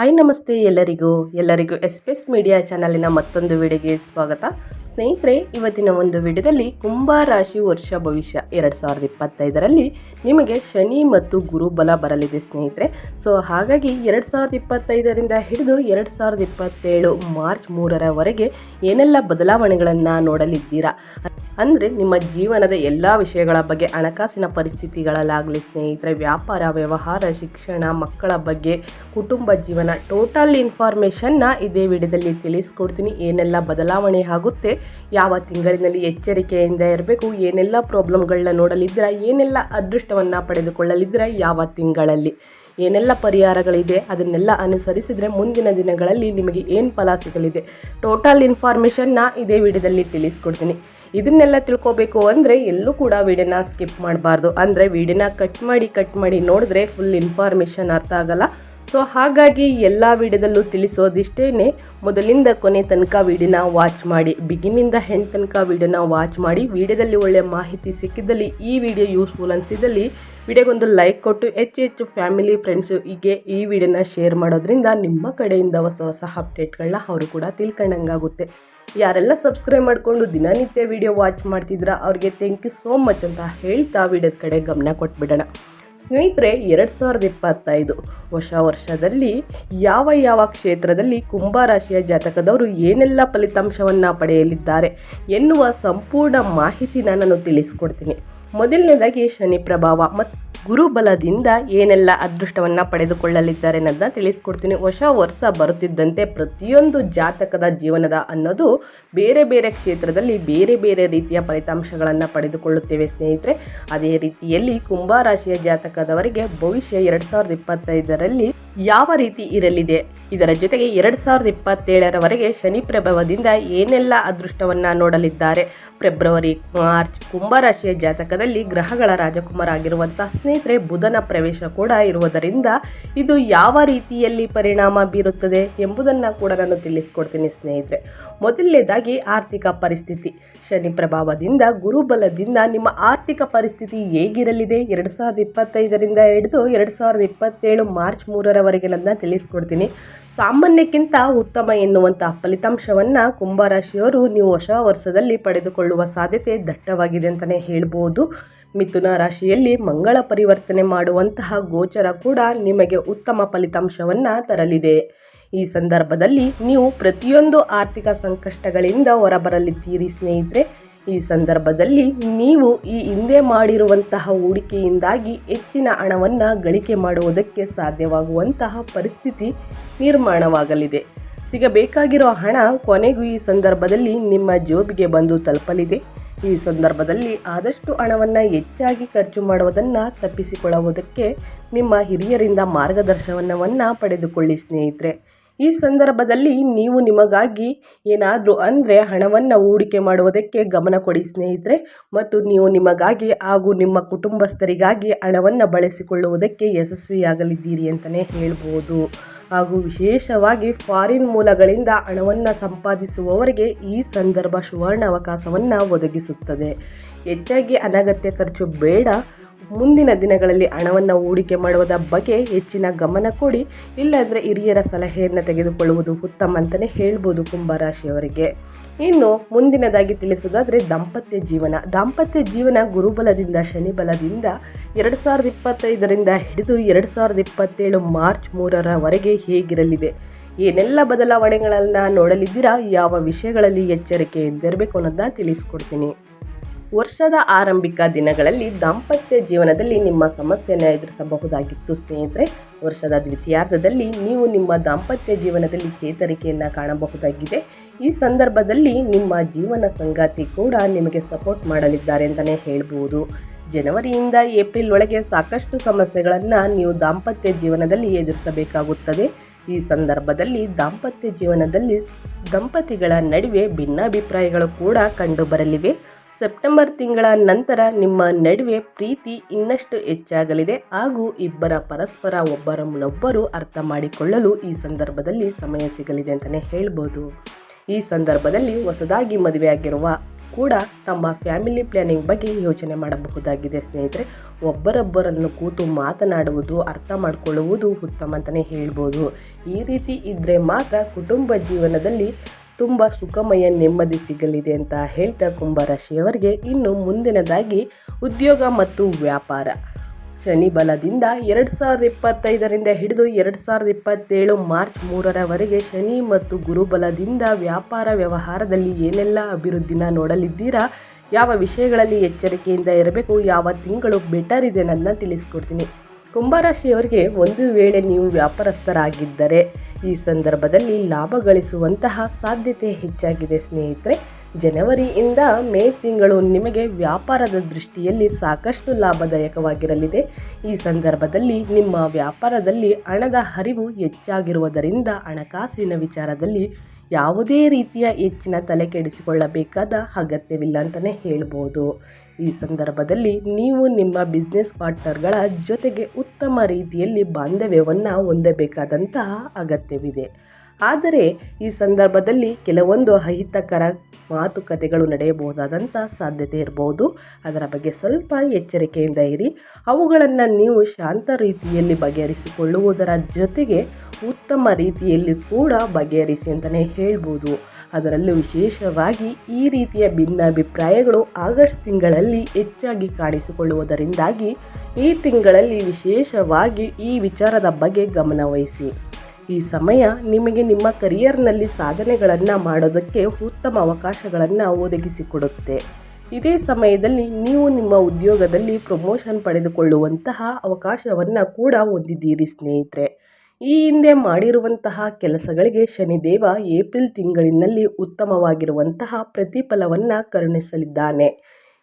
Hi ನಮಸ್ತೆ ಎಲ್ಲರಿಗೂ. ಎಲ್ಲರಿಗೂ ಎಸ್ಪೆಸ್ ಮೀಡಿಯಾ ಚಾನಲಿನ ಮತ್ತೊಂದು ವಿಡಿಯೋಗೆ ಸ್ವಾಗತ. ಸ್ನೇಹಿತರೆ, ಇವತ್ತಿನ ಒಂದು ವಿಡಿಯೋದಲ್ಲಿ ಕುಂಭ ರಾಶಿ ವರ್ಷ ಭವಿಷ್ಯ ಎರಡು ಸಾವಿರದ ಇಪ್ಪತ್ತೈದರಲ್ಲಿ ನಿಮಗೆ ಶನಿ ಮತ್ತು ಗುರು ಬಲ ಬರಲಿದೆ ಸ್ನೇಹಿತರೆ. ಸೊ ಹಾಗಾಗಿ ಎರಡು ಸಾವಿರದ ಇಪ್ಪತ್ತೈದರಿಂದ ಹಿಡಿದು ಎರಡು ಸಾವಿರದ ಇಪ್ಪತ್ತೇಳು ಮಾರ್ಚ್ ಮೂರರವರೆಗೆ ಏನೆಲ್ಲ ಬದಲಾವಣೆಗಳನ್ನು ನೋಡಲಿದ್ದೀರಾ? ಅಂದರೆ ನಿಮ್ಮ ಜೀವನದ ಎಲ್ಲ ವಿಷಯಗಳ ಬಗ್ಗೆ, ಹಣಕಾಸಿನ ಪರಿಸ್ಥಿತಿಗಳಲ್ಲಾಗಲಿ ಸ್ನೇಹಿತರೆ, ವ್ಯಾಪಾರ, ವ್ಯವಹಾರ, ಶಿಕ್ಷಣ, ಮಕ್ಕಳ ಬಗ್ಗೆ, ಕುಟುಂಬ ಜೀವನ ಟೋಟಲ್ ಇನ್ಫಾರ್ಮೇಷನ್ನ ಇದೇ ವಿಡಿಯೋದಲ್ಲಿ ತಿಳಿಸ್ಕೊಡ್ತೀನಿ. ಏನೆಲ್ಲ ಬದಲಾವಣೆ ಆಗುತ್ತೆ, ಯಾವ ತಿಂಗಳಿನಲ್ಲಿ ಎಚ್ಚರಿಕೆಯಿಂದ ಇರಬೇಕು, ಏನೆಲ್ಲ ಪ್ರಾಬ್ಲಮ್ಗಳನ್ನ ನೋಡಲಿದ್ದೀರಾ, ಏನೆಲ್ಲ ಅದೃಷ್ಟವನ್ನು ಪಡೆದುಕೊಳ್ಳಲಿದ್ದೀರಾ, ಯಾವ ತಿಂಗಳಲ್ಲಿ? ಏನೆಲ್ಲ ಪರಿಹಾರಗಳಿದೆ ಅದನ್ನೆಲ್ಲ ಅನುಸರಿಸಿದರೆ ಮುಂದಿನ ದಿನಗಳಲ್ಲಿ ನಿಮಗೆ ಏನು ಫಲ ಸಿಗಲಿದೆ. ಟೋಟಲ್ ಇನ್ಫಾರ್ಮೇಷನ್ನ ಇದೇ ವಿಡಿಯೋದಲ್ಲಿ ತಿಳಿಸ್ಕೊಡ್ತೀನಿ. ಇದನ್ನೆಲ್ಲ ತಿಳ್ಕೊಬೇಕು ಅಂದರೆ ಎಲ್ಲೂ ಕೂಡ ವಿಡಿಯೋನ ಸ್ಕಿಪ್ ಮಾಡಬಾರ್ದು. ಅಂದರೆ ವಿಡಿಯೋನ ಕಟ್ ಮಾಡಿ ಕಟ್ ಮಾಡಿ ನೋಡಿದ್ರೆ ಫುಲ್ ಇನ್ಫಾರ್ಮೇಷನ್ ಅರ್ಥ ಆಗಲ್ಲ. ಸೊ ಹಾಗಾಗಿ ಎಲ್ಲ ವಿಡಿಯೋದಲ್ಲೂ ತಿಳಿಸೋದಿಷ್ಟೇ ಮೊದಲಿಂದ ಕೊನೆ ತನಕ ವಿಡಿಯೋನ ವಾಚ್ ಮಾಡಿ ಬಿಗಿನಿಂದ ಹೆಣ್ಣು ತನಕ ವಿಡಿಯೋನ ವಾಚ್ ಮಾಡಿ, ವಿಡಿಯೋದಲ್ಲಿ ಒಳ್ಳೆಯ ಮಾಹಿತಿ ಸಿಕ್ಕಿದ್ದಲ್ಲಿ ಈ ವಿಡಿಯೋ ಯೂಸ್ಫುಲ್ ಅನಿಸಿದಲ್ಲಿ ವಿಡಿಯೋಗೊಂದು ಲೈಕ್ ಕೊಟ್ಟು ಹೆಚ್ಚು ಹೆಚ್ಚು ಫ್ಯಾಮಿಲಿ ಫ್ರೆಂಡ್ಸು ಹೀಗೆ ಈ ವಿಡಿಯೋನ ಶೇರ್ ಮಾಡೋದ್ರಿಂದ ನಿಮ್ಮ ಕಡೆಯಿಂದ ಹೊಸ ಹೊಸ ಅಪ್ಡೇಟ್ಗಳನ್ನ ಅವರು ಕೂಡ ತಿಳ್ಕೊಂಡಂಗಾಗುತ್ತೆ. ಯಾರೆಲ್ಲ ಸಬ್ಸ್ಕ್ರೈಬ್ ಮಾಡಿಕೊಂಡು ದಿನನಿತ್ಯ ವಿಡಿಯೋ ವಾಚ್ ಮಾಡ್ತಿದ್ರ ಅವ್ರಿಗೆ ಥ್ಯಾಂಕ್ ಯು ಸೋ ಮಚ್ ಅಂತ ಹೇಳ್ತಾ ವಿಡಿಯೋದ ಕಡೆ ಗಮನ ಕೊಟ್ಬಿಡೋಣ. ಸ್ನೇಹಿತರೆ, ಎರಡು ಸಾವಿರದ ಇಪ್ಪತ್ತೈದು ಹೊಸ ವರ್ಷದಲ್ಲಿ ಯಾವ ಯಾವ ಕ್ಷೇತ್ರದಲ್ಲಿ ಕುಂಭರಾಶಿಯ ಜಾತಕದವರು ಏನೆಲ್ಲ ಫಲಿತಾಂಶವನ್ನು ಪಡೆಯಲಿದ್ದಾರೆ ಎನ್ನುವ ಸಂಪೂರ್ಣ ಮಾಹಿತಿನ ನಾನು ತಿಳಿಸ್ಕೊಡ್ತೀನಿ. ಮೊದಲನೇದಾಗಿ ಶನಿ ಪ್ರಭಾವ ಮತ್ತು ಗುರುಬಲದಿಂದ ಏನೆಲ್ಲ ಅದೃಷ್ಟವನ್ನು ಪಡೆದುಕೊಳ್ಳಲಿದ್ದಾರೆ ಅನ್ನೋದನ್ನ ತಿಳಿಸ್ಕೊಡ್ತೀನಿ. ಹೊಸ ವರ್ಷ ಬರುತ್ತಿದ್ದಂತೆ ಪ್ರತಿಯೊಂದು ಜಾತಕದ ಜೀವನದ ಅನ್ನೋದು ಬೇರೆ ಬೇರೆ ಕ್ಷೇತ್ರದಲ್ಲಿ ಬೇರೆ ಬೇರೆ ರೀತಿಯ ಫಲಿತಾಂಶಗಳನ್ನು ಪಡೆದುಕೊಳ್ಳುತ್ತೇವೆ ಸ್ನೇಹಿತರೆ. ಅದೇ ರೀತಿಯಲ್ಲಿ ಕುಂಭ ರಾಶಿಯ ಜಾತಕದವರಿಗೆ ಭವಿಷ್ಯ ಎರಡು ಸಾವಿರದ ಇಪ್ಪತ್ತೈದರಲ್ಲಿ ಯಾವ ರೀತಿ ಇರಲಿದೆ? ಇದರ ಜೊತೆಗೆ ಎರಡು ಸಾವಿರದ ಇಪ್ಪತ್ತೇಳರವರೆಗೆ ಶನಿ ಪ್ರಭಾವದಿಂದ ಏನೆಲ್ಲ ಅದೃಷ್ಟವನ್ನು ನೋಡಲಿದ್ದಾರೆ? ಫೆಬ್ರವರಿ, ಮಾರ್ಚ್ ಕುಂಭರಾಶಿಯ ಜಾತಕದಲ್ಲಿ ಗ್ರಹಗಳ ರಾಜಕುಮಾರ ಆಗಿರುವಂಥ ಸ್ನೇಹಿತರೆ, ಬುಧನ ಪ್ರವೇಶ ಕೂಡ ಇರುವುದರಿಂದ ಇದು ಯಾವ ರೀತಿಯಲ್ಲಿ ಪರಿಣಾಮ ಬೀರುತ್ತದೆ ಎಂಬುದನ್ನು ಕೂಡ ನಾನು ತಿಳಿಸ್ಕೊಡ್ತೀನಿ ಸ್ನೇಹಿತರೆ. ಮೊದಲನೇದಾಗಿ ಆರ್ಥಿಕ ಪರಿಸ್ಥಿತಿ. ಶನಿ ಪ್ರಭಾವದಿಂದ, ಗುರುಬಲದಿಂದ ನಿಮ್ಮ ಆರ್ಥಿಕ ಪರಿಸ್ಥಿತಿ ಹೇಗಿರಲಿದೆ? ಎರಡು ಸಾವಿರದ ಇಪ್ಪತ್ತೈದರಿಂದ ಹಿಡಿದು ಎರಡು ಸಾವಿರದ ಇಪ್ಪತ್ತೇಳು ಮಾರ್ಚ್ ಮೂರರವರೆಗೆ ನನ್ನ ತಿಳಿಸ್ಕೊಡ್ತೀನಿ. ಸಾಮಾನ್ಯಕ್ಕಿಂತ ಉತ್ತಮ ಎನ್ನುವಂಥ ಫಲಿತಾಂಶವನ್ನು ಕುಂಭರಾಶಿಯವರು ನೀವು ಹೊಸ ವರ್ಷದಲ್ಲಿ ಪಡೆದುಕೊಳ್ಳುವ ಸಾಧ್ಯತೆ ದಟ್ಟವಾಗಿದೆ ಅಂತಲೇ ಹೇಳ್ಬೋದು. ಮಿಥುನ ರಾಶಿಯಲ್ಲಿ ಮಂಗಳ ಪರಿವರ್ತನೆ ಮಾಡುವಂತಹ ಗೋಚರ ಕೂಡ ನಿಮಗೆ ಉತ್ತಮ ಫಲಿತಾಂಶವನ್ನು ತರಲಿದೆ. ಈ ಸಂದರ್ಭದಲ್ಲಿ ನೀವು ಪ್ರತಿಯೊಂದು ಆರ್ಥಿಕ ಸಂಕಷ್ಟಗಳಿಂದ ಹೊರಬರಲಿದ್ದೀರಿ ಸ್ನೇಹಿತರೆ. ಈ ಸಂದರ್ಭದಲ್ಲಿ ನೀವು ಈ ಹಿಂದೆ ಮಾಡಿರುವಂತಹ ಹೂಡಿಕೆಯಿಂದಾಗಿ ಹೆಚ್ಚಿನ ಹಣವನ್ನು ಗಳಿಕೆ ಮಾಡುವುದಕ್ಕೆ ಸಾಧ್ಯವಾಗುವಂತಹ ಪರಿಸ್ಥಿತಿ ನಿರ್ಮಾಣವಾಗಲಿದೆ. ಸಿಗಬೇಕಾಗಿರೋ ಹಣ ಕೊನೆಗೂ ಈ ಸಂದರ್ಭದಲ್ಲಿ ನಿಮ್ಮ ಜೋಬಿಗೆ ಬಂದು ತಲುಪಲಿದೆ. ಈ ಸಂದರ್ಭದಲ್ಲಿ ಆದಷ್ಟು ಹಣವನ್ನು ಹೆಚ್ಚಾಗಿ ಖರ್ಚು ಮಾಡುವುದನ್ನು ತಪ್ಪಿಸಿಕೊಳ್ಳುವುದಕ್ಕೆ ನಿಮ್ಮ ಹಿರಿಯರಿಂದ ಮಾರ್ಗದರ್ಶನವನ್ನು ಪಡೆದುಕೊಳ್ಳಿ ಸ್ನೇಹಿತರೆ. ಈ ಸಂದರ್ಭದಲ್ಲಿ ನೀವು ನಿಮಗಾಗಿ ಏನಾದರೂ ಅಂದರೆ ಹಣವನ್ನು ಹೂಡಿಕೆ ಮಾಡುವುದಕ್ಕೆ ಗಮನ ಕೊಡಿ ಸ್ನೇಹಿತರೆ, ಮತ್ತು ನೀವು ನಿಮಗಾಗಿ ಹಾಗೂ ನಿಮ್ಮ ಕುಟುಂಬಸ್ಥರಿಗಾಗಿ ಹಣವನ್ನು ಬಳಸಿಕೊಳ್ಳುವುದಕ್ಕೆ ಯಶಸ್ವಿಯಾಗಲಿದ್ದೀರಿ ಅಂತಲೇ ಹೇಳ್ಬೋದು. ಹಾಗೂ ವಿಶೇಷವಾಗಿ ಫಾರಿನ್ ಮೂಲಗಳಿಂದ ಹಣವನ್ನು ಸಂಪಾದಿಸುವವರಿಗೆ ಈ ಸಂದರ್ಭ ಸುವರ್ಣ ಅವಕಾಶವನ್ನು ಒದಗಿಸುತ್ತದೆ. ಹೆಚ್ಚಾಗಿ ಅನಗತ್ಯ ಖರ್ಚು ಬೇಡ. ಮುಂದಿನ ದಿನಗಳಲ್ಲಿ ಹಣವನ್ನು ಹೂಡಿಕೆ ಮಾಡುವುದರ ಬಗ್ಗೆ ಹೆಚ್ಚಿನ ಗಮನ ಕೊಡಿ. ಇಲ್ಲಾದರೆ ಹಿರಿಯರ ಸಲಹೆಯನ್ನು ತೆಗೆದುಕೊಳ್ಳುವುದು ಉತ್ತಮ ಅಂತಲೇ ಹೇಳ್ಬೋದು ಕುಂಭರಾಶಿಯವರಿಗೆ. ಇನ್ನು ಮುಂದಿನದಾಗಿ ತಿಳಿಸೋದಾದರೆ ದಾಂಪತ್ಯ ಜೀವನ. ದಾಂಪತ್ಯ ಜೀವನ ಗುರುಬಲದಿಂದ, ಶನಿಬಲದಿಂದ ಎರಡು ಸಾವಿರದ ಇಪ್ಪತ್ತೈದರಿಂದ ಹಿಡಿದು ಎರಡು ಸಾವಿರದ ಇಪ್ಪತ್ತೇಳು ಮಾರ್ಚ್ ಮೂರರವರೆಗೆ ಹೇಗಿರಲಿದೆ? ಏನೆಲ್ಲ ಬದಲಾವಣೆಗಳನ್ನು ನೋಡಲಿದ್ದೀರಾ? ಯಾವ ವಿಷಯಗಳಲ್ಲಿ ಎಚ್ಚರಿಕೆಯಿಂದಿರಬೇಕು ಅನ್ನೋದನ್ನ ತಿಳಿಸ್ಕೊಡ್ತೀನಿ. ವರ್ಷದ ಆರಂಭಿಕ ದಿನಗಳಲ್ಲಿ ದಾಂಪತ್ಯ ಜೀವನದಲ್ಲಿ ನಿಮ್ಮ ಸಮಸ್ಯೆಯನ್ನು ಎದುರಿಸಬಹುದಾಗಿತ್ತು. ಸ್ನೇಹಿತರೆ, ವರ್ಷದ ದ್ವಿತೀಯಾರ್ಧದಲ್ಲಿ ನೀವು ನಿಮ್ಮ ದಾಂಪತ್ಯ ಜೀವನದಲ್ಲಿ ಚೇತರಿಕೆಯನ್ನು ಕಾಣಬಹುದಾಗಿದೆ. ಈ ಸಂದರ್ಭದಲ್ಲಿ ನಿಮ್ಮ ಜೀವನ ಸಂಗಾತಿ ಕೂಡ ನಿಮಗೆ ಸಪೋರ್ಟ್ ಮಾಡಲಿದ್ದಾರೆ ಅಂತಲೇ ಹೇಳ್ಬೋದು. ಜನವರಿಯಿಂದ ಏಪ್ರಿಲ್ ಒಳಗೆ ಸಾಕಷ್ಟು ಸಮಸ್ಯೆಗಳನ್ನು ನೀವು ದಾಂಪತ್ಯ ಜೀವನದಲ್ಲಿ ಎದುರಿಸಬೇಕಾಗುತ್ತದೆ. ಈ ಸಂದರ್ಭದಲ್ಲಿ ದಾಂಪತ್ಯ ಜೀವನದಲ್ಲಿ ದಂಪತಿಗಳ ನಡುವೆ ಭಿನ್ನಾಭಿಪ್ರಾಯಗಳು ಕೂಡ ಕಂಡುಬರಲಿವೆ. ಸೆಪ್ಟೆಂಬರ್ ತಿಂಗಳ ನಂತರ ನಿಮ್ಮ ನಡುವೆ ಪ್ರೀತಿ ಇನ್ನಷ್ಟು ಹೆಚ್ಚಾಗಲಿದೆ ಹಾಗೂ ಇಬ್ಬರ ಪರಸ್ಪರ ಒಬ್ಬರನ್ನೊಬ್ಬರು ಅರ್ಥ ಮಾಡಿಕೊಳ್ಳಲು ಈ ಸಂದರ್ಭದಲ್ಲಿ ಸಮಯ ಸಿಗಲಿದೆ ಅಂತಲೇ ಹೇಳ್ಬೋದು. ಈ ಸಂದರ್ಭದಲ್ಲಿ ಹೊಸದಾಗಿ ಮದುವೆಯಾಗಿರುವ ಕೂಡ ತಮ್ಮ ಫ್ಯಾಮಿಲಿ ಪ್ಲ್ಯಾನಿಂಗ್ ಬಗ್ಗೆ ಯೋಚನೆ ಮಾಡಬಹುದಾಗಿದೆ. ಸ್ನೇಹಿತರೆ, ಒಬ್ಬರೊಬ್ಬರನ್ನು ಕೂತು ಮಾತನಾಡುವುದು, ಅರ್ಥ ಮಾಡಿಕೊಳ್ಳುವುದು ಉತ್ತಮ ಅಂತಲೇ ಹೇಳ್ಬೋದು. ಈ ರೀತಿ ಇದ್ದರೆ ಮಾತ್ರ ಕುಟುಂಬ ಜೀವನದಲ್ಲಿ ತುಂಬ ಸುಖಮಯ ನೆಮ್ಮದಿ ಸಿಗಲಿದೆ ಅಂತ ಹೇಳ್ತಾ ಕುಂಭರಾಶಿಯವರಿಗೆ ಇನ್ನು ಮುಂದಿನದಾಗಿ ಉದ್ಯೋಗ ಮತ್ತು ವ್ಯಾಪಾರ. ಶನಿ ಬಲದಿಂದ ಎರಡು ಸಾವಿರದ ಇಪ್ಪತ್ತೈದರಿಂದ ಹಿಡಿದು ಎರಡು ಸಾವಿರದ ಇಪ್ಪತ್ತೇಳು ಮಾರ್ಚ್ ಮೂರರವರೆಗೆ ಶನಿ ಮತ್ತು ಗುರುಬಲದಿಂದ ವ್ಯಾಪಾರ ವ್ಯವಹಾರದಲ್ಲಿ ಏನೆಲ್ಲ ಅಭಿವೃದ್ಧಿನ ನೋಡಲಿದ್ದೀರಾ, ಯಾವ ವಿಷಯಗಳಲ್ಲಿ ಎಚ್ಚರಿಕೆಯಿಂದ ಇರಬೇಕು, ಯಾವ ತಿಂಗಳು ಬೆಟರ್ ಇದೆ ಅನ್ನೋದನ್ನ ತಿಳಿಸ್ಕೊಡ್ತೀನಿ. ಕುಂಭರಾಶಿಯವರಿಗೆ ಒಂದು ವೇಳೆ ನೀವು ವ್ಯಾಪಾರಸ್ಥರಾಗಿದ್ದರೆ ಈ ಸಂದರ್ಭದಲ್ಲಿ ಲಾಭ ಗಳಿಸುವಂತಹ ಸಾಧ್ಯತೆ ಹೆಚ್ಚಾಗಿದೆ ಸ್ನೇಹಿತರೆ. ಜನವರಿಯಿಂದ ಮೇ ತಿಂಗಳು ನಿಮಗೆ ವ್ಯಾಪಾರದ ದೃಷ್ಟಿಯಲ್ಲಿ ಸಾಕಷ್ಟು ಲಾಭದಾಯಕವಾಗಿರಲಿದೆ. ಈ ಸಂದರ್ಭದಲ್ಲಿ ನಿಮ್ಮ ವ್ಯಾಪಾರದಲ್ಲಿ ಹಣದ ಹರಿವು ಹೆಚ್ಚಾಗಿರುವುದರಿಂದ ಹಣಕಾಸಿನ ವಿಚಾರದಲ್ಲಿ ಯಾವುದೇ ರೀತಿಯ ಹೆಚ್ಚಿನ ತಲೆ ಕೆಡಿಸಿಕೊಳ್ಳಬೇಕಾದ ಅಗತ್ಯವಿಲ್ಲ ಅಂತಲೇ ಹೇಳ್ಬೋದು. ಈ ಸಂದರ್ಭದಲ್ಲಿ ನೀವು ನಿಮ್ಮ ಬಿಸ್ನೆಸ್ ಪಾರ್ಟ್ನರ್ಗಳ ಜೊತೆಗೆ ಉತ್ತಮ ರೀತಿಯಲ್ಲಿ ಬಾಂಧವ್ಯವನ್ನು ಹೊಂದಬೇಕಾದಂತಹ ಅಗತ್ಯವಿದೆ. ಆದರೆ ಈ ಸಂದರ್ಭದಲ್ಲಿ ಕೆಲವೊಂದು ಅಹಿತಕರ ಮಾತುಕತೆಗಳು ನಡೆಯಬಹುದಾದಂಥ ಸಾಧ್ಯತೆ ಇರಬಹುದು. ಅದರ ಬಗ್ಗೆ ಸ್ವಲ್ಪ ಎಚ್ಚರಿಕೆಯಿಂದ ಇರಿ. ಅವುಗಳನ್ನು ನೀವು ಶಾಂತ ರೀತಿಯಲ್ಲಿ ಬಗೆಹರಿಸಿಕೊಳ್ಳುವುದರ ಜೊತೆಗೆ ಉತ್ತಮ ರೀತಿಯಲ್ಲಿ ಕೂಡ ಬಗೆಹರಿಸಿ ಅಂತಲೇ ಹೇಳ್ಬೋದು. ಅದರಲ್ಲೂ ವಿಶೇಷವಾಗಿ ಈ ರೀತಿಯ ಭಿನ್ನಾಭಿಪ್ರಾಯಗಳು ಆಗಸ್ಟ್ ತಿಂಗಳಲ್ಲಿ ಹೆಚ್ಚಾಗಿ ಕಾಣಿಸಿಕೊಳ್ಳುವುದರಿಂದಾಗಿ ಈ ತಿಂಗಳಲ್ಲಿ ವಿಶೇಷವಾಗಿ ಈ ವಿಚಾರದ ಬಗ್ಗೆ ಗಮನವಹಿಸಿ ಈ ಸಮಯ ನಿಮಗೆ ನಿಮ್ಮ ಕರಿಯರ್ನಲ್ಲಿ ಸಾಧನೆಗಳನ್ನು ಮಾಡೋದಕ್ಕೆ ಉತ್ತಮ ಅವಕಾಶಗಳನ್ನು ಒದಗಿಸಿಕೊಡುತ್ತೆ. ಇದೇ ಸಮಯದಲ್ಲಿ ನೀವು ನಿಮ್ಮ ಉದ್ಯೋಗದಲ್ಲಿ ಪ್ರಮೋಷನ್ ಪಡೆದುಕೊಳ್ಳುವಂತಹ ಅವಕಾಶವನ್ನು ಕೂಡ ಹೊಂದಿದ್ದೀರಿ ಸ್ನೇಹಿತರೆ. ಈ ಹಿಂದೆ ಮಾಡಿರುವಂತಹ ಕೆಲಸಗಳಿಗೆ ಶನಿದೇವ ಏಪ್ರಿಲ್ ತಿಂಗಳಿನಲ್ಲಿ ಉತ್ತಮವಾಗಿರುವಂತಹ ಪ್ರತಿಫಲವನ್ನು ಕರುಣಿಸಲಿದ್ದಾನೆ.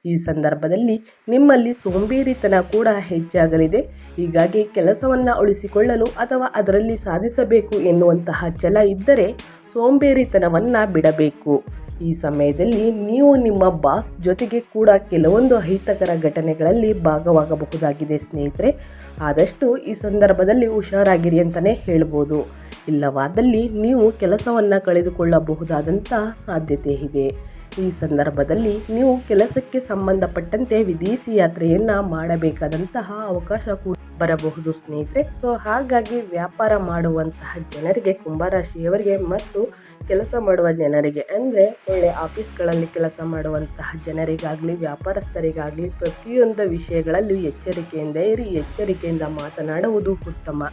ಈ ಸಂದರ್ಭದಲ್ಲಿ ನಿಮ್ಮಲ್ಲಿ ಸೋಂಬೇರಿತನ ಕೂಡ ಹೆಚ್ಚಾಗಲಿದೆ. ಹೀಗಾಗಿ ಕೆಲಸವನ್ನು ಉಳಿಸಿಕೊಳ್ಳಲು ಅಥವಾ ಅದರಲ್ಲಿ ಸಾಧಿಸಬೇಕು ಎನ್ನುವಂತಹ ಛಲ ಇದ್ದರೆ ಸೋಂಬೇರಿತನವನ್ನು ಬಿಡಬೇಕು. ಈ ಸಮಯದಲ್ಲಿ ನೀವು ನಿಮ್ಮ ಬಾಸ್ ಜೊತೆಗೆ ಕೂಡ ಕೆಲವೊಂದು ಅಹಿತಕರ ಘಟನೆಗಳಲ್ಲಿ ಭಾಗವಾಗಬಹುದಾಗಿದೆ, ಸ್ನೇಹಿತರೆ. ಆದಷ್ಟು ಈ ಸಂದರ್ಭದಲ್ಲಿ ಹುಷಾರಾಗಿರಿ ಅಂತಲೇ ಹೇಳ್ಬೋದು. ಇಲ್ಲವಾದಲ್ಲಿ ನೀವು ಕೆಲಸವನ್ನು ಕಳೆದುಕೊಳ್ಳಬಹುದಾದಂಥ ಸಾಧ್ಯತೆ ಇದೆ. ಈ ಸಂದರ್ಭದಲ್ಲಿ ನೀವು ಕೆಲಸಕ್ಕೆ ಸಂಬಂಧಪಟ್ಟಂತೆ ವಿದೇಶಿ ಯಾತ್ರೆಯನ್ನು ಮಾಡಬೇಕಾದಂತಹ ಅವಕಾಶ ಕೂಡ ಬರಬಹುದು ಸ್ನೇಹಿತರೆ. ಸೊ ಹಾಗಾಗಿ ವ್ಯಾಪಾರ ಮಾಡುವಂತಹ ಜನರಿಗೆ, ಕುಂಭರಾಶಿಯವರಿಗೆ ಮತ್ತು ಕೆಲಸ ಮಾಡುವ ಜನರಿಗೆ, ಅಂದರೆ ಒಳ್ಳೆ ಆಫೀಸ್ಗಳಲ್ಲಿ ಕೆಲಸ ಮಾಡುವಂತಹ ಜನರಿಗಾಗಲಿ, ವ್ಯಾಪಾರಸ್ಥರಿಗಾಗಲಿ, ಪ್ರತಿಯೊಂದು ವಿಷಯಗಳಲ್ಲೂ ಎಚ್ಚರಿಕೆಯಿಂದ ಇರಿ, ಎಚ್ಚರಿಕೆಯಿಂದ ಮಾತನಾಡುವುದು ಉತ್ತಮ.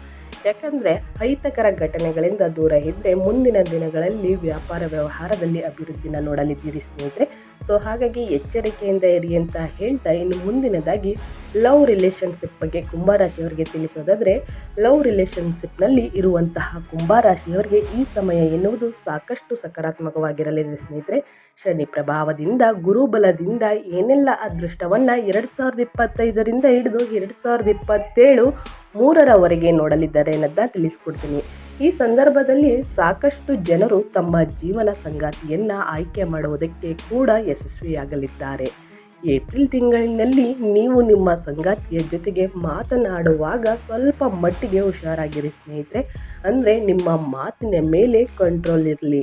ಯಾಕಂದರೆ ಅಹಿತಕರ ಘಟನೆಗಳಿಂದ ದೂರ ಇದ್ದರೆ ಮುಂದಿನ ದಿನಗಳಲ್ಲಿ ವ್ಯಾಪಾರ ವ್ಯವಹಾರದಲ್ಲಿ ಅಭಿವೃದ್ಧಿನ ನೋಡಲಿದ್ದೀರಿ ಸ್ನೇಹಿತರೆ. ಸೊ ಹಾಗಾಗಿ ಎಚ್ಚರಿಕೆಯಿಂದ ಇರಿ ಅಂತ ಹೇಳ್ತಾ ಇನ್ನು ಮುಂದಿನದಾಗಿ ಲವ್ ರಿಲೇಷನ್ಶಿಪ್ ಬಗ್ಗೆ ಕುಂಭರಾಶಿಯವರಿಗೆ ತಿಳಿಸೋದಾದರೆ, ಲವ್ ರಿಲೇಷನ್ಶಿಪ್ನಲ್ಲಿ ಇರುವಂತಹ ಕುಂಭರಾಶಿಯವರಿಗೆ ಈ ಸಮಯ ಎನ್ನುವುದು ಸಾಕಷ್ಟು ಸಕಾರಾತ್ಮಕವಾಗಿರಲಿದೆ ಸ್ನೇಹಿತರೆ. ಶನಿ ಪ್ರಭಾವದಿಂದ ಗುರುಬಲದಿಂದ ಏನೆಲ್ಲ ಅದೃಷ್ಟವನ್ನು ಎರಡು ಸಾವಿರದ ಇಪ್ಪತ್ತೈದರಿಂದ ಹಿಡಿದು ಎರಡು ಸಾವಿರದ ಇಪ್ಪತ್ತೇಳು ಮೂರರವರೆಗೆ ನೋಡಲಿದ್ದಾರೆ ಅನ್ನೋದನ್ನ ತಿಳಿಸ್ಕೊಡ್ತೀನಿ. ಈ ಸಂದರ್ಭದಲ್ಲಿ ಸಾಕಷ್ಟು ಜನರು ತಮ್ಮ ಜೀವನ ಸಂಗಾತಿಯನ್ನು ಆಯ್ಕೆ ಮಾಡುವುದಕ್ಕೆ ಕೂಡ ಯಶಸ್ವಿಯಾಗಲಿದ್ದಾರೆ. ಏಪ್ರಿಲ್ ತಿಂಗಳಿನಲ್ಲಿ ನೀವು ನಿಮ್ಮ ಸಂಗಾತಿಯ ಜೊತೆಗೆ ಮಾತನಾಡುವಾಗ ಸ್ವಲ್ಪ ಮಟ್ಟಿಗೆ ಹುಷಾರಾಗಿರಿ ಸ್ನೇಹಿತರೆ. ಅಂದರೆ ನಿಮ್ಮ ಮಾತಿನ ಮೇಲೆ ಕಂಟ್ರೋಲ್ ಇರಲಿ.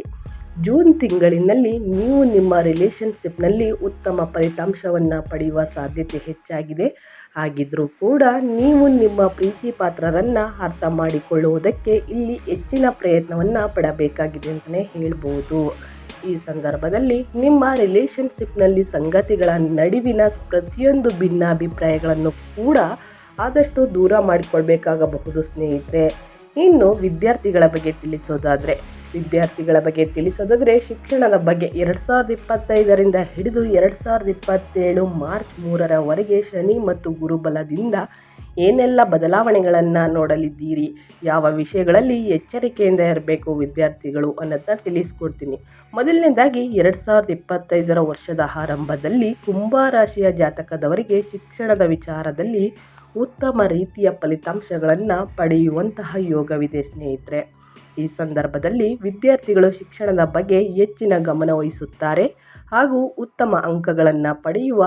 ಜೂನ್ ತಿಂಗಳಿನಲ್ಲಿ ನೀವು ನಿಮ್ಮ ರಿಲೇಷನ್ಶಿಪ್ನಲ್ಲಿ ಉತ್ತಮ ಫಲಿತಾಂಶವನ್ನು ಪಡೆಯುವ ಸಾಧ್ಯತೆ ಹೆಚ್ಚಾಗಿದೆ. ಹಾಗಿದ್ರೂ ಕೂಡ ನೀವು ನಿಮ್ಮ ಪ್ರೀತಿ ಪಾತ್ರರನ್ನು ಅರ್ಥ ಮಾಡಿಕೊಳ್ಳುವುದಕ್ಕೆ ಇಲ್ಲಿ ಹೆಚ್ಚಿನ ಪ್ರಯತ್ನವನ್ನು ಪಡಬೇಕಾಗಿದೆ ಅಂತಲೇ ಹೇಳ್ಬೋದು. ಈ ಸಂದರ್ಭದಲ್ಲಿ ನಿಮ್ಮ ರಿಲೇಷನ್ಶಿಪ್ನಲ್ಲಿ ಸಂಗತಿಗಳ ನಡುವಿನ ಪ್ರತಿಯೊಂದು ಭಿನ್ನಾಭಿಪ್ರಾಯಗಳನ್ನು ಕೂಡ ಆದಷ್ಟು ದೂರ ಮಾಡಿಕೊಳ್ಬೇಕಾಗಬಹುದು ಸ್ನೇಹಿತರೆ. ಇನ್ನು ವಿದ್ಯಾರ್ಥಿಗಳ ಬಗ್ಗೆ ತಿಳಿಸೋದಾದರೆ ವಿದ್ಯಾರ್ಥಿಗಳ ಬಗ್ಗೆ ತಿಳಿಸೋದಾದರೆ ಶಿಕ್ಷಣದ ಬಗ್ಗೆ ಎರಡು ಸಾವಿರದ ಇಪ್ಪತ್ತೈದರಿಂದ ಹಿಡಿದು ಎರಡು ಸಾವಿರದ ಇಪ್ಪತ್ತೇಳು ಮಾರ್ಚ್ ಮೂರರವರೆಗೆ ಶನಿ ಮತ್ತು ಗುರುಬಲದಿಂದ ಏನೆಲ್ಲ ಬದಲಾವಣೆಗಳನ್ನು ನೋಡಲಿದ್ದೀರಿ? ಯಾವ ವಿಷಯಗಳಲ್ಲಿ ಎಚ್ಚರಿಕೆಯಿಂದ ಇರಬೇಕು ವಿದ್ಯಾರ್ಥಿಗಳು ಅನ್ನೋದನ್ನ ತಿಳಿಸ್ಕೊಡ್ತೀನಿ. ಮೊದಲನೇದಾಗಿ ಎರಡು ಸಾವಿರದ ಇಪ್ಪತ್ತೈದರ ವರ್ಷದ ಆರಂಭದಲ್ಲಿ ಕುಂಭರಾಶಿಯ ಜಾತಕದವರಿಗೆ ಶಿಕ್ಷಣದ ವಿಚಾರದಲ್ಲಿ ಉತ್ತಮ ರೀತಿಯ ಫಲಿತಾಂಶಗಳನ್ನು ಪಡೆಯುವಂತಹ ಯೋಗವಿದೆ ಸ್ನೇಹಿತರೆ. ಈ ಸಂದರ್ಭದಲ್ಲಿ ವಿದ್ಯಾರ್ಥಿಗಳು ಶಿಕ್ಷಣದ ಬಗ್ಗೆ ಹೆಚ್ಚಿನ ಗಮನ ವಹಿಸುತ್ತಾರೆ ಹಾಗೂ ಉತ್ತಮ ಅಂಕಗಳನ್ನು ಪಡೆಯುವ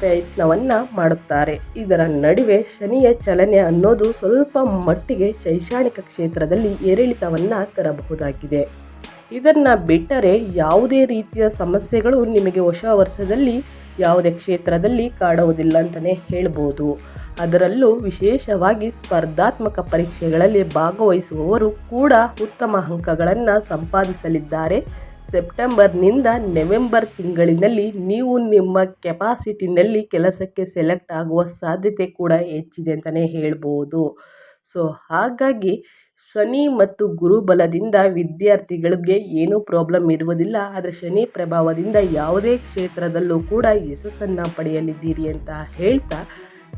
ಪ್ರಯತ್ನವನ್ನು ಮಾಡುತ್ತಾರೆ. ಇದರ ನಡುವೆ ಶನಿಯ ಚಲನೆ ಅನ್ನೋದು ಸ್ವಲ್ಪ ಮಟ್ಟಿಗೆ ಶೈಕ್ಷಣಿಕ ಕ್ಷೇತ್ರದಲ್ಲಿ ಏರಿಳಿತವನ್ನು ತರಬಹುದಾಗಿದೆ. ಇದನ್ನು ಬಿಟ್ಟರೆ ಯಾವುದೇ ರೀತಿಯ ಸಮಸ್ಯೆಗಳು ನಿಮಗೆ ಹೊಸ ವರ್ಷದಲ್ಲಿ ಯಾವುದೇ ಕ್ಷೇತ್ರದಲ್ಲಿ ಕಾಡುವುದಿಲ್ಲ ಅಂತಲೇ ಹೇಳ್ಬೋದು. ಅದರಲ್ಲೂ ವಿಶೇಷವಾಗಿ ಸ್ಪರ್ಧಾತ್ಮಕ ಪರೀಕ್ಷೆಗಳಲ್ಲಿ ಭಾಗವಹಿಸುವವರು ಕೂಡ ಉತ್ತಮ ಅಂಕಗಳನ್ನು ಸಂಪಾದಿಸಲಿದ್ದಾರೆ. ಸೆಪ್ಟೆಂಬರ್ನಿಂದ ನವೆಂಬರ್ ತಿಂಗಳಿನಲ್ಲಿ ನೀವು ನಿಮ್ಮ ಕೆಪಾಸಿಟಿನಲ್ಲಿ ಕೆಲಸಕ್ಕೆ ಸೆಲೆಕ್ಟ್ ಆಗುವ ಸಾಧ್ಯತೆ ಕೂಡ ಹೆಚ್ಚಿದೆ ಅಂತಲೇ ಹೇಳ್ಬೋದು. ಸೊ, ಹಾಗಾಗಿ ಶನಿ ಮತ್ತು ಗುರು ಬಲದಿಂದ ವಿದ್ಯಾರ್ಥಿಗಳಿಗೆ ಏನೂ ಪ್ರಾಬ್ಲಮ್ ಇರುವುದಿಲ್ಲ. ಆದರೆ ಶನಿ ಪ್ರಭಾವದಿಂದ ಯಾವುದೇ ಕ್ಷೇತ್ರದಲ್ಲೂ ಕೂಡ ಯಶಸ್ಸನ್ನು ಪಡೆಯಲಿದ್ದೀರಿ ಅಂತ ಹೇಳ್ತಾ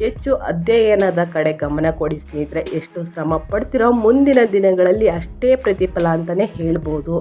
ಹೆಚ್ಚು ಅಧ್ಯಯನದ ಕಡೆ ಗಮನ ಕೊಡಿ ಸ್ನೇಹಿತರೆ, ಎಷ್ಟು ಶ್ರಮ ಪಡ್ತಿರೋ ಮುಂದಿನ ದಿನಗಳಲ್ಲಿ ಅಷ್ಟೇ ಪ್ರತಿಫಲ ಅಂತಲೇ ಹೇಳ್ಬೋದು.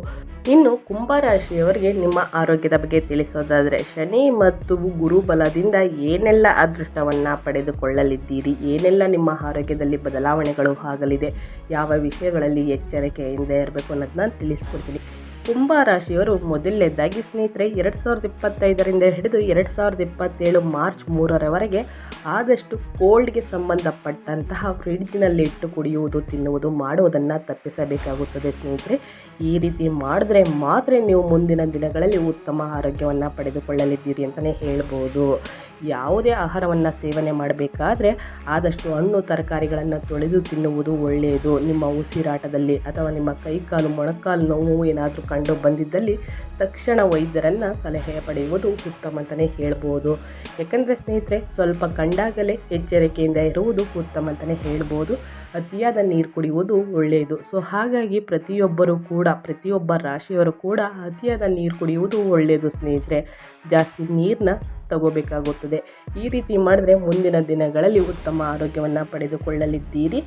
ಇನ್ನು ಕುಂಭರಾಶಿಯವರಿಗೆ ನಿಮ್ಮ ಆರೋಗ್ಯದ ಬಗ್ಗೆ ತಿಳಿಸೋದಾದರೆ, ಶನಿ ಮತ್ತು ಗುರು ಬಲದಿಂದ ಏನೆಲ್ಲ ಅದೃಷ್ಟವನ್ನು ಪಡೆದುಕೊಳ್ಳಲಿದ್ದೀರಿ, ಏನೆಲ್ಲ ನಿಮ್ಮ ಆರೋಗ್ಯದಲ್ಲಿ ಬದಲಾವಣೆಗಳು ಆಗಲಿದೆ, ಯಾವ ವಿಷಯಗಳಲ್ಲಿ ಎಚ್ಚರಿಕೆಯಿಂದ ಇರಬೇಕು ಅನ್ನೋದನ್ನ ತಿಳಿಸ್ಕೊಡ್ತೀನಿ. ಕುಂಭ ರಾಶಿಯವರು ಮೊದಲನೇದಾಗಿ ಸ್ನೇಹಿತರೆ, ಎರಡು ಸಾವಿರದ ಇಪ್ಪತ್ತೈದರಿಂದ ಹಿಡಿದು ಎರಡು ಸಾವಿರದ ಇಪ್ಪತ್ತೇಳು ಮಾರ್ಚ್ ಮೂರರವರೆಗೆ ಆದಷ್ಟು ಕೋಲ್ಡ್ಗೆ ಸಂಬಂಧಪಟ್ಟಂತಹ ಫ್ರಿಡ್ಜ್ನಲ್ಲಿ ಇಟ್ಟು ಕುಡಿಯುವುದು, ತಿನ್ನುವುದು, ಮಾಡುವುದನ್ನು ತಪ್ಪಿಸಬೇಕಾಗುತ್ತದೆ ಸ್ನೇಹಿತರೆ. ಈ ರೀತಿ ಮಾಡಿದ್ರೆ ಮಾತ್ರ ನೀವು ಮುಂದಿನ ದಿನಗಳಲ್ಲಿ ಉತ್ತಮ ಆರೋಗ್ಯವನ್ನು ಪಡೆದುಕೊಳ್ಳಲಿದ್ದೀರಿ ಅಂತಲೇ ಹೇಳ್ಬೋದು. ಯಾವುದೇ ಆಹಾರವನ್ನು ಸೇವನೆ ಮಾಡಬೇಕಾದ್ರೆ ಆದಷ್ಟು ಹಣ್ಣು, ತರಕಾರಿಗಳನ್ನು ತೊಳೆದು ತಿನ್ನುವುದು ಒಳ್ಳೆಯದು. ನಿಮ್ಮ ಉಸಿರಾಟದಲ್ಲಿ ಅಥವಾ ನಿಮ್ಮ ಕೈಕಾಲು, ಮೊಣಕಾಲು ನೋವು ಏನಾದರೂ ಕಂಡು ಬಂದಿದ್ದಲ್ಲಿ ತಕ್ಷಣ ವೈದ್ಯರನ್ನು ಸಲಹೆ ಪಡೆಯುವುದು ಉತ್ತಮ ಅಂತಲೇ ಹೇಳ್ಬೋದು. ಯಾಕಂದರೆ ಸ್ನೇಹಿತರೆ, ಸ್ವಲ್ಪ ಕಂಡಾಗಲೇ ಎಚ್ಚರಿಕೆಯಿಂದ ಇರುವುದು ಉತ್ತಮ ಅಂತಲೇ ಹೇಳ್ಬೋದು. ಅತಿಯಾದ ನೀರು ಕುಡಿಯುವುದು ಒಳ್ಳೆಯದು. ಸೊ ಹಾಗಾಗಿ ಪ್ರತಿಯೊಬ್ಬರು ಕೂಡ, ಪ್ರತಿಯೊಬ್ಬ ರಾಶಿಯವರು ಕೂಡ ಅತಿಯಾದ ನೀರು ಕುಡಿಯುವುದು ಒಳ್ಳೆಯದು ಸ್ನೇಹಿತರೆ. ಜಾಸ್ತಿ ನೀರನ್ನ ತಗೋಬೇಕಾಗುತ್ತದೆ. ಈ ರೀತಿ ಮಾಡಿದ್ರೆ ಮುಂದಿನ ದಿನಗಳಲ್ಲಿ ಉತ್ತಮ ಆರೋಗ್ಯವನ್ನು ಪಡೆದುಕೊಳ್ಳಲಿದ್ದೀರಿ.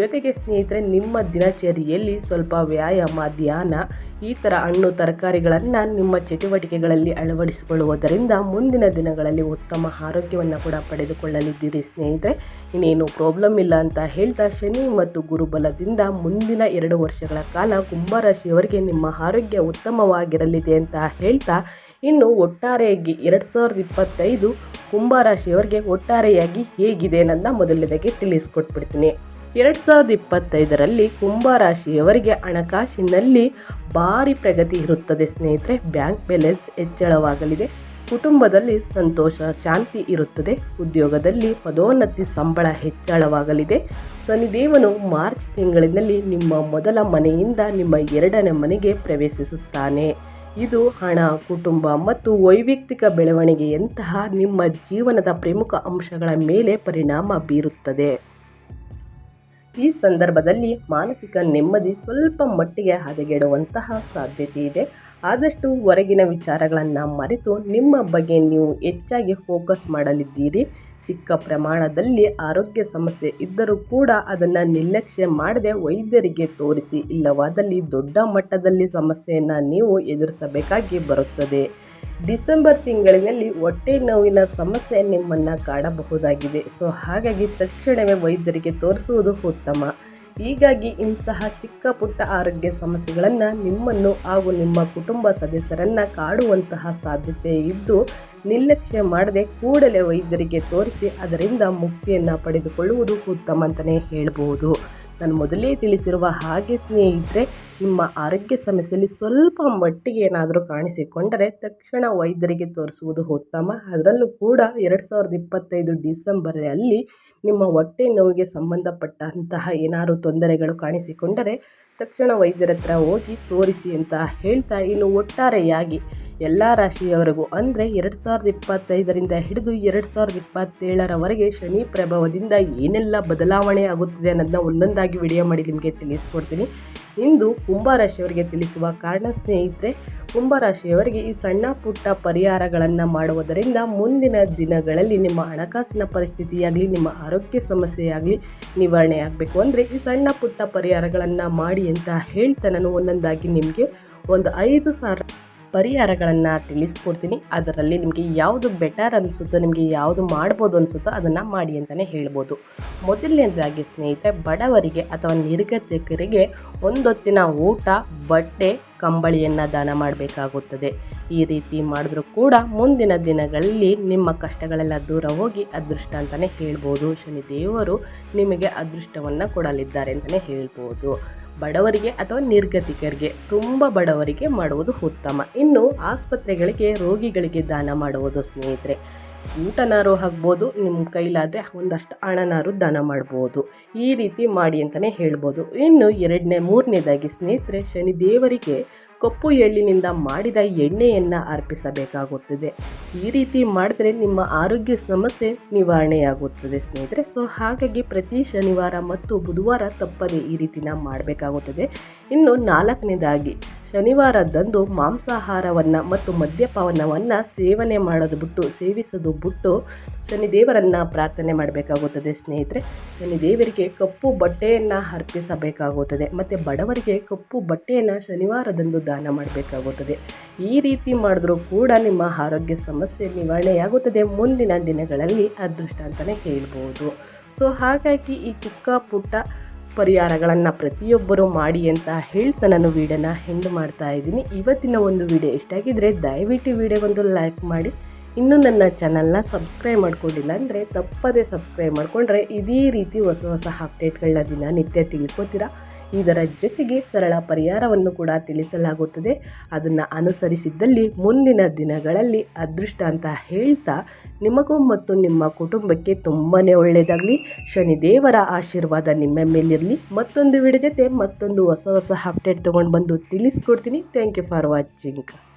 ಜೊತೆಗೆ ಸ್ನೇಹಿತರೆ, ನಿಮ್ಮ ದಿನಚರಿಯಲ್ಲಿ ಸ್ವಲ್ಪ ವ್ಯಾಯಾಮ, ಧ್ಯಾನ, ಈ ಥರ ಹಣ್ಣು ತರಕಾರಿಗಳನ್ನು ನಿಮ್ಮ ಚಟುವಟಿಕೆಗಳಲ್ಲಿ ಅಳವಡಿಸಿಕೊಳ್ಳುವುದರಿಂದ ಮುಂದಿನ ದಿನಗಳಲ್ಲಿ ಉತ್ತಮ ಆರೋಗ್ಯವನ್ನು ಕೂಡ ಪಡೆದುಕೊಳ್ಳಲಿದ್ದೀರಿ ಸ್ನೇಹಿತರೆ. ಇನ್ನೇನು ಪ್ರಾಬ್ಲಮ್ ಇಲ್ಲ ಅಂತ ಹೇಳ್ತಾ ಶನಿ ಮತ್ತು ಗುರುಬಲದಿಂದ ಮುಂದಿನ ಎರಡು ವರ್ಷಗಳ ಕಾಲ ಕುಂಭರಾಶಿಯವರಿಗೆ ನಿಮ್ಮ ಆರೋಗ್ಯ ಉತ್ತಮವಾಗಿರಲಿದೆ ಅಂತ ಹೇಳ್ತಾ ಇನ್ನು ಒಟ್ಟಾರೆಯಾಗಿ ಎರಡು ಸಾವಿರದ ಇಪ್ಪತ್ತೈದು ಕುಂಭರಾಶಿಯವರಿಗೆ ಒಟ್ಟಾರೆಯಾಗಿ ಹೇಗಿದೆ ಅನ್ನೋದನ್ನ ಮೊದಲನೇದಾಗಿ ತಿಳಿಸ್ಕೊಟ್ಬಿಡ್ತೀನಿ. ಎರಡು ಸಾವಿರದ ಇಪ್ಪತ್ತೈದರಲ್ಲಿ ಕುಂಭರಾಶಿಯವರಿಗೆ ಹಣಕಾಸಿನಲ್ಲಿ ಭಾರಿ ಪ್ರಗತಿ ಇರುತ್ತದೆ ಸ್ನೇಹಿತರೆ. ಬ್ಯಾಂಕ್ ಬ್ಯಾಲೆನ್ಸ್ ಹೆಚ್ಚಳವಾಗಲಿದೆ. ಕುಟುಂಬದಲ್ಲಿ ಸಂತೋಷ, ಶಾಂತಿ ಇರುತ್ತದೆ. ಉದ್ಯೋಗದಲ್ಲಿ ಪದೋನ್ನತಿ ಸಂಬಳ ಹೆಚ್ಚಳವಾಗಲಿದೆ. ಶನಿದೇವನು ಮಾರ್ಚ್ ತಿಂಗಳಿನಲ್ಲಿ ನಿಮ್ಮ ಮೊದಲ ಮನೆಯಿಂದ ನಿಮ್ಮ ಎರಡನೇ ಮನೆಗೆ ಪ್ರವೇಶಿಸುತ್ತಾನೆ. ಇದು ಹಣ, ಕುಟುಂಬ ಮತ್ತು ವೈಯಕ್ತಿಕ ಬೆಳವಣಿಗೆಯಂತಹ ನಿಮ್ಮ ಜೀವನದ ಪ್ರಮುಖ ಅಂಶಗಳ ಮೇಲೆ ಪರಿಣಾಮ ಬೀರುತ್ತದೆ. ಈ ಸಂದರ್ಭದಲ್ಲಿ ಮಾನಸಿಕ ನೆಮ್ಮದಿ ಸ್ವಲ್ಪ ಮಟ್ಟಿಗೆ ಹದಗೆಡುವಂತಹ ಸಾಧ್ಯತೆ ಇದೆ. ಆದಷ್ಟು ಹೊರಗಿನ ವಿಚಾರಗಳನ್ನು ಮರೆತು ನಿಮ್ಮ ಬಗ್ಗೆ ನೀವು ಹೆಚ್ಚಾಗಿ ಫೋಕಸ್ ಮಾಡಲಿದ್ದೀರಿ. ಚಿಕ್ಕ ಪ್ರಮಾಣದಲ್ಲಿ ಆರೋಗ್ಯ ಸಮಸ್ಯೆ ಇದ್ದರೂ ಕೂಡ ಅದನ್ನು ನಿರ್ಲಕ್ಷ್ಯ ಮಾಡದೆ ವೈದ್ಯರಿಗೆ ತೋರಿಸಿ ಇಲ್ಲವಾದಲ್ಲಿ ದೊಡ್ಡ ಮಟ್ಟದಲ್ಲಿ ಸಮಸ್ಯೆಯನ್ನು ನೀವು ಎದುರಿಸಬೇಕಾಗಿ ಬರುತ್ತದೆ. ಡಿಸೆಂಬರ್ ತಿಂಗಳಿನಲ್ಲಿ ಹೊಟ್ಟೆ ನೋವಿನ ಸಮಸ್ಯೆ ನಿಮ್ಮನ್ನು ಕಾಡಬಹುದಾಗಿದೆ. ಸೊ, ಹಾಗಾಗಿ ತಕ್ಷಣವೇ ವೈದ್ಯರಿಗೆ ತೋರಿಸುವುದು ಉತ್ತಮ. ಹೀಗಾಗಿ ಇಂತಹ ಚಿಕ್ಕ ಪುಟ್ಟ ಆರೋಗ್ಯ ಸಮಸ್ಯೆಗಳನ್ನು ನಿಮ್ಮನ್ನು ಹಾಗೂ ನಿಮ್ಮ ಕುಟುಂಬ ಸದಸ್ಯರನ್ನು ಕಾಡುವಂತಹ ಸಾಧ್ಯತೆ ಇದ್ದು, ನಿರ್ಲಕ್ಷ್ಯ ಮಾಡದೆ ಕೂಡಲೇ ವೈದ್ಯರಿಗೆ ತೋರಿಸಿ ಅದರಿಂದ ಮುಕ್ತಿಯನ್ನು ಪಡೆದುಕೊಳ್ಳುವುದು ಉತ್ತಮ ಅಂತಲೇ ಹೇಳ್ಬೋದು. ನಾನು ಮೊದಲೇ ತಿಳಿಸಿರುವ ಹಾಗೆ ಸ್ನೇಹಿತರೆ, ನಿಮ್ಮ ಆರೋಗ್ಯ ಸಮಸ್ಯೆಯಲ್ಲಿ ಸ್ವಲ್ಪ ಮಟ್ಟಿಗೆ ಏನಾದರೂ ಕಾಣಿಸಿಕೊಂಡರೆ ತಕ್ಷಣ ವೈದ್ಯರಿಗೆ ತೋರಿಸುವುದು ಉತ್ತಮ. ಅದರಲ್ಲೂ ಕೂಡ ಎರಡು ಸಾವಿರದ ಇಪ್ಪತ್ತೈದು ಡಿಸೆಂಬರಲ್ಲಿ ನಿಮ್ಮ ಹೊಟ್ಟೆ ನೋವಿಗೆ ಸಂಬಂಧಪಟ್ಟಂತಹ ಏನಾದರೂ ತೊಂದರೆಗಳು ಕಾಣಿಸಿಕೊಂಡರೆ ತಕ್ಷಣ ವೈದ್ಯರ ಹತ್ರ ಹೋಗಿ ತೋರಿಸಿ ಅಂತ ಹೇಳ್ತಾ ಇನ್ನು ಒಟ್ಟಾರೆಯಾಗಿ ಎಲ್ಲ ರಾಶಿಯವರೆಗೂ ಅಂದರೆ ಎರಡು ಸಾವಿರದ ಇಪ್ಪತ್ತೈದರಿಂದ ಹಿಡಿದು ಎರಡು ಸಾವಿರದ ಇಪ್ಪತ್ತೇಳರವರೆಗೆ ಶನಿ ಪ್ರಭಾವದಿಂದ ಏನೆಲ್ಲ ಬದಲಾವಣೆ ಆಗುತ್ತಿದೆ ಅನ್ನೋದನ್ನ ಒಂದೊಂದಾಗಿ ವಿಡಿಯೋ ಮಾಡಿ ನಿಮಗೆ ತಿಳಿಸ್ಕೊಡ್ತೀನಿ. ಇಂದು ಕುಂಭ ರಾಶಿಯವರಿಗೆ ತಿಳಿಸುವ ಕಾರಣ ಸ್ನೇಹಿತರೆ ಕುಂಭರಾಶಿಯವರಿಗೆ ಈ ಸಣ್ಣ ಪುಟ್ಟ ಪರಿಹಾರಗಳನ್ನು ಮಾಡುವುದರಿಂದ ಮುಂದಿನ ದಿನಗಳಲ್ಲಿ ನಿಮ್ಮ ಹಣಕಾಸಿನ ಪರಿಸ್ಥಿತಿಯಾಗಲಿ, ನಿಮ್ಮ ಆರೋಗ್ಯ ಸಮಸ್ಯೆಯಾಗಲಿ ನಿವಾರಣೆ ಆಗಬೇಕು. ಅಂದರೆ ಈ ಸಣ್ಣ ಪುಟ್ಟ ಪರಿಹಾರಗಳನ್ನು ಮಾಡಿ ಅಂತ ಹೇಳ್ತಾ ನಾನು ಒಂದೊಂದಾಗಿ ನಿಮಗೆ ಒಂದು ಐದು ಸಾವಿರ ಪರಿಹಾರಗಳನ್ನು ತಿಳಿಸ್ಕೊಡ್ತೀನಿ. ಅದರಲ್ಲಿ ನಿಮಗೆ ಯಾವುದು ಬೆಟರ್ ಅನಿಸುತ್ತೋ, ನಿಮಗೆ ಯಾವುದು ಮಾಡ್ಬೋದು ಅನಿಸುತ್ತೋ ಅದನ್ನು ಮಾಡಿ ಅಂತಲೇ ಹೇಳ್ಬೋದು. ಮೊದಲನೇದಾಗಿ ಸ್ನೇಹಿತರೆ, ಬಡವರಿಗೆ ಅಥವಾ ನಿರ್ಗತಿಕರಿಗೆ ಒಂದೊತ್ತಿನ ಊಟ, ಬಟ್ಟೆ, ಕಂಬಳಿಯನ್ನು ದಾನ ಮಾಡಬೇಕಾಗುತ್ತದೆ. ಈ ರೀತಿ ಮಾಡಿದ್ರೂ ಕೂಡ ಮುಂದಿನ ದಿನಗಳಲ್ಲಿ ನಿಮ್ಮ ಕಷ್ಟಗಳೆಲ್ಲ ದೂರ ಹೋಗಿ ಅದೃಷ್ಟ ಅಂತಲೇ ಹೇಳ್ಬೋದು. ಶನಿದೇವರು ನಿಮಗೆ ಅದೃಷ್ಟವನ್ನು ಕೊಡಲಿದ್ದಾರೆ ಅಂತಲೇ ಹೇಳ್ಬೋದು. ಬಡವರಿಗೆ ಅಥವಾ ನಿರ್ಗತಿಕರಿಗೆ ತುಂಬ ಬಡವರಿಗೆ ಮಾಡುವುದು ಉತ್ತಮ. ಇನ್ನು ಆಸ್ಪತ್ರೆಗಳಿಗೆ ರೋಗಿಗಳಿಗೆ ದಾನ ಮಾಡುವುದು ಸ್ನೇಹಿತರೆ, ಊಟನಾರು ಹಾಕ್ಬೋದು ನಿಮ್ಮ ಕೈಲಾದರೆ ಒಂದಷ್ಟು ಹಣನಾರು ದಾನ ಮಾಡ್ಬೋದು. ಈ ರೀತಿ ಮಾಡಿ ಅಂತಲೇ ಹೇಳ್ಬೋದು. ಇನ್ನು ಎರಡನೇ, ಮೂರನೇದಾಗಿ ಸ್ನೇಹಿತರೆ, ಶನಿದೇವರಿಗೆ ಕಪ್ಪು ಎಳ್ಳಿನಿಂದ ಮಾಡಿದ ಎಣ್ಣೆಯನ್ನು ಅರ್ಪಿಸಬೇಕಾಗುತ್ತದೆ. ಈ ರೀತಿ ಮಾಡಿದ್ರೆ ನಿಮ್ಮ ಆರೋಗ್ಯ ಸಮಸ್ಯೆ ನಿವಾರಣೆಯಾಗುತ್ತದೆ ಸ್ನೇಹಿತರೆ. ಸೊ ಹಾಗಾಗಿ ಪ್ರತಿ ಶನಿವಾರ ಮತ್ತು ಬುಧವಾರ ತಪ್ಪದೆ ಈ ರೀತಿನ ಮಾಡಬೇಕಾಗುತ್ತದೆ. ಇನ್ನು ನಾಲ್ಕನೇದಾಗಿ ಶನಿವಾರದಂದು ಮಾಂಸಾಹಾರವನ್ನು ಮತ್ತು ಮದ್ಯಪಾನವನ್ನು ಸೇವನೆ ಮಾಡೋದು ಬಿಟ್ಟು, ಸೇವಿಸೋದು ಬಿಟ್ಟು ಶನಿದೇವರನ್ನು ಪ್ರಾರ್ಥನೆ ಮಾಡಬೇಕಾಗುತ್ತದೆ ಸ್ನೇಹಿತರೆ. ಶನಿದೇವರಿಗೆ ಕಪ್ಪು ಬಟ್ಟೆಯನ್ನು ಅರ್ಪಿಸಬೇಕಾಗುತ್ತದೆ ಮತ್ತು ಬಡವರಿಗೆ ಕಪ್ಪು ಬಟ್ಟೆಯನ್ನು ಶನಿವಾರದಂದು ದಾನ ಮಾಡಬೇಕಾಗುತ್ತದೆ. ಈ ರೀತಿ ಮಾಡಿದ್ರೂ ಕೂಡ ನಿಮ್ಮ ಆರೋಗ್ಯ ಸಮಸ್ಯೆ ನಿವಾರಣೆಯಾಗುತ್ತದೆ ಮುಂದಿನ ದಿನಗಳಲ್ಲಿ, ಅದೃಷ್ಟ ಅಂತಲೇ ಹೇಳ್ಬೋದು. ಸೊ ಹಾಗಾಗಿ ಈ ಚಿಕ್ಕ ಪುಟ್ಟ ಪರಿಹಾರಗಳನ್ನು ಪ್ರತಿಯೊಬ್ಬರು ಮಾಡಿ ಅಂತ ಹೇಳ್ತಾ ನಾನು ವೀಡಿಯೋನ ಹೆಂಡ್ ಮಾಡ್ತಾ ಇದ್ದೀನಿ. ಇವತ್ತಿನ ಒಂದು ವಿಡಿಯೋ ಇಷ್ಟಾಗಿದ್ದರೆ ದಯವಿಟ್ಟು ವಿಡಿಯೋಗೊಂದು ಲೈಕ್ ಮಾಡಿ. ಇನ್ನೂ ನನ್ನ ಚಾನಲ್ನ ಸಬ್ಸ್ಕ್ರೈಬ್ ಮಾಡ್ಕೊಂಡಿಲ್ಲ ಅಂದರೆ ತಪ್ಪದೇ ಸಬ್ಸ್ಕ್ರೈಬ್ ಮಾಡಿಕೊಂಡ್ರೆ ಇದೇ ರೀತಿ ಹೊಸ ಹೊಸ ಅಪ್ಡೇಟ್ಗಳನ್ನ ದಿನ ನಿತ್ಯ ತಿಳ್ಕೊತೀರಾ? ಇದರ ಜೊತೆಗೆ ಸರಳ ಪರಿಹಾರವನ್ನು ಕೂಡ ತಿಳಿಸಲಾಗುತ್ತದೆ. ಅದನ್ನು ಅನುಸರಿಸಿದ್ದಲ್ಲಿ ಮುಂದಿನ ದಿನಗಳಲ್ಲಿ ಅದೃಷ್ಟ ಅಂತ ಹೇಳ್ತಾ ನಿಮಗೂ ಮತ್ತು ನಿಮ್ಮ ಕುಟುಂಬಕ್ಕೆ ತುಂಬಾ ಒಳ್ಳೆಯದಾಗಲಿ ಶನಿದೇವರ ಆಶೀರ್ವಾದ ನಿಮ್ಮ ಮೇಲಿರಲಿ. ಮತ್ತೊಂದು ವಿಡಿಯೋ ಜೊತೆ ಮತ್ತೊಂದು ಹೊಸ ಹೊಸ ಅಪ್ಡೇಟ್ ತೊಗೊಂಡು ಬಂದು ತಿಳಿಸ್ಕೊಡ್ತೀನಿ. Thank you for watching